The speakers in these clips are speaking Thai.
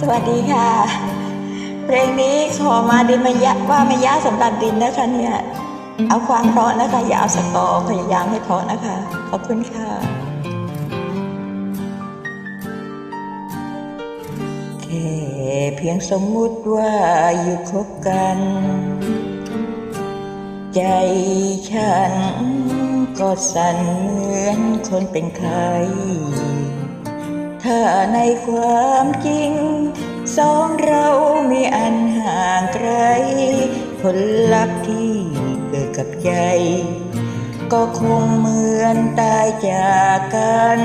สวัสดีค่ะ เพลงนี้ขอมาดินมายะว่าม่ยะสำหรับดินนะคะเนี่ย เอาความเพราะนะคะ อย่าเอาสกอร์พยายามให้เพราะนะคะ ขอบคุณค่ะ แค่เพียงสมมุติว่าอยู่คบกัน ใจฉันก็สั่นเหมือนคนเป็นใคร ถ้าในความจริง สองเรามีอันห่างไกล ผลลัพธ์ที่เกิดกับใจ ก็คงเหมือนตายจากกัน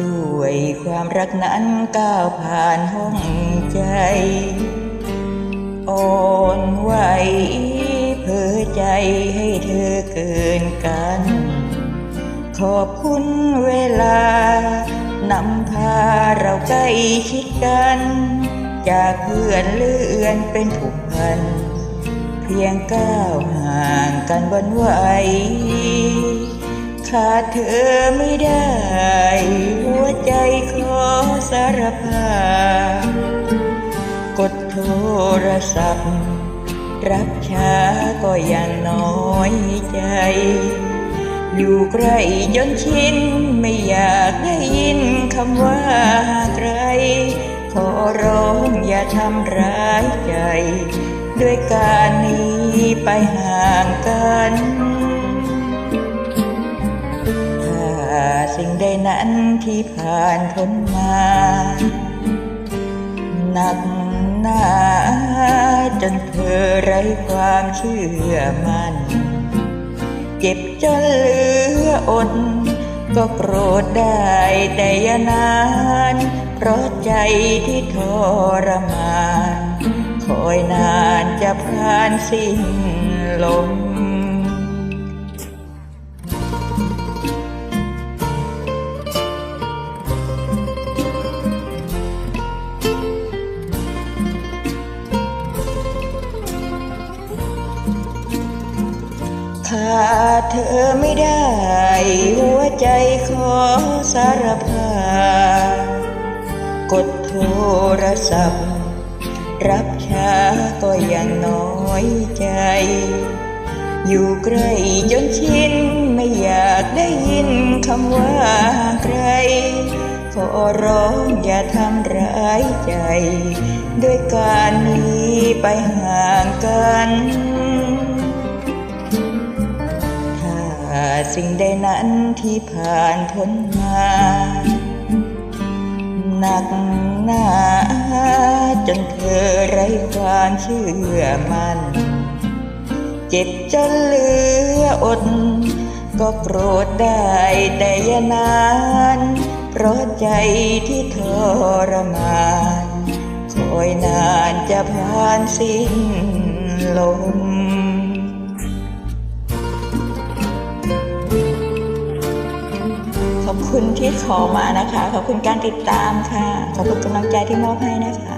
ด้วยความรักนั้นก้าวผ่านห้องใจอ่อนไหวเพื่อใจให้เธอเกินกัน ขอบคุณเวลานำพาเราใกล้ชิดกัน จากเพื่อนเลื่อนเป็นผูกพัน เพียงก้าวห่างกันวันไหวขาดเธอไม่ได้ หัวใจขอสารภาพกดโทรศัพท์ รับช้าก็ยังน้อยใจ อยู่ใกล้จนชินไม่อยากได้ยินคำว่าไกลขอร้องอย่าทำร้ายใจ ด้วยการหนีไปห่างกัน ถ้าสิ่งใดนั้นที่ผ่านพ้นมาหนักหนาจนเธอไร้ความเชื่อมัน่น จ็บจนเหลืออดก็โกรธได้แต่ยานาน เพราะใจที่ทรมาน คอยนานจะผ่านสิ้นลม ถ้าเธอไม่ได้ หัวใจขอสารภาพกดโทรศัพท์ รับช้าก็ยังน้อยใจ อยู่ใกล้จนชินไม่อยากได้ยินคำว่าใคร ขอร้องอย่าทำร้ายใจ ด้วยการนีไปห่างกัน ถ้าสิ่งใดนั้นที่ผ่านพ้นมา หนักหนาจนเธอไร้ความเชื่อมัน่น เจ็บจนเหลืออด ก็โกรธได้แต่ยานาน เพราะใจที่ทรมาน คอยนานจะผ่านสิ้นลม ที่ขอมานะคะ ขอบคุณการติดตามค่ะ ขอบคุณกำลังใจที่มอบให้นะคะ